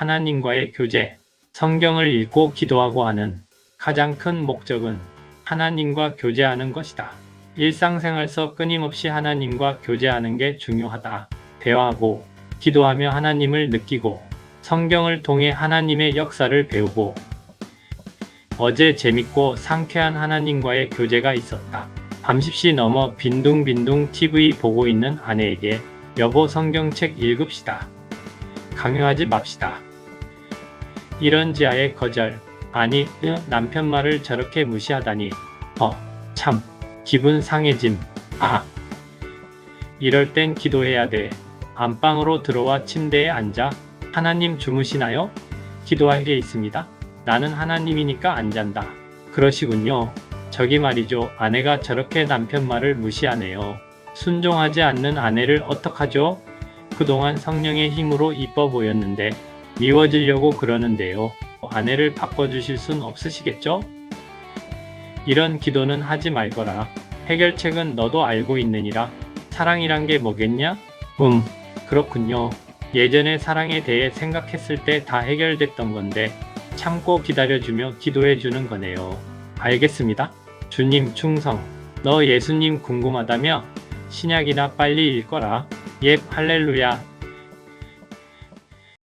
하나님과의 교제, 성경을 읽고 기도하고 하는 가장 큰 목적은 하나님과 교제하는 것이다. 일상생활서 끊임없이 하나님과 교제하는 게 중요하다. 대화하고 기도하며 하나님을 느끼고 성경을 통해 하나님의 역사를 배우고 어제 재밌고 상쾌한 하나님과의 교제가 있었다. 밤 10시 넘어 빈둥빈둥 TV 보고 있는 아내에게 여보 성경책 읽읍시다. 강요하지 맙시다. 이런 지하의 거절. 아니, 으, 남편 말을 저렇게 무시하다니. 어, 참, 기분 상해짐. 아. 이럴 땐 기도해야 돼. 안방으로 들어와 침대에 앉아. 하나님 주무시나요? 기도할 게 있습니다. 나는 하나님이니까 안 잔다. 그러시군요. 저기 말이죠. 아내가 저렇게 남편 말을 무시하네요. 순종하지 않는 아내를 어떡하죠? 그동안 성령의 힘으로 이뻐 보였는데 미워지려고 그러는데요. 아내를 바꿔주실 순 없으시겠죠? 이런 기도는 하지 말거라. 해결책은 너도 알고 있느니라. 사랑이란 게 뭐겠냐? 음, 그렇군요. 예전에 사랑에 대해 생각했을 때 다 해결됐던 건데 참고 기다려주며 기도해주는 거네요. 알겠습니다. 주님 충성. 너 예수님 궁금하다며 신약이나 빨리 읽거라. 예, 할렐루야.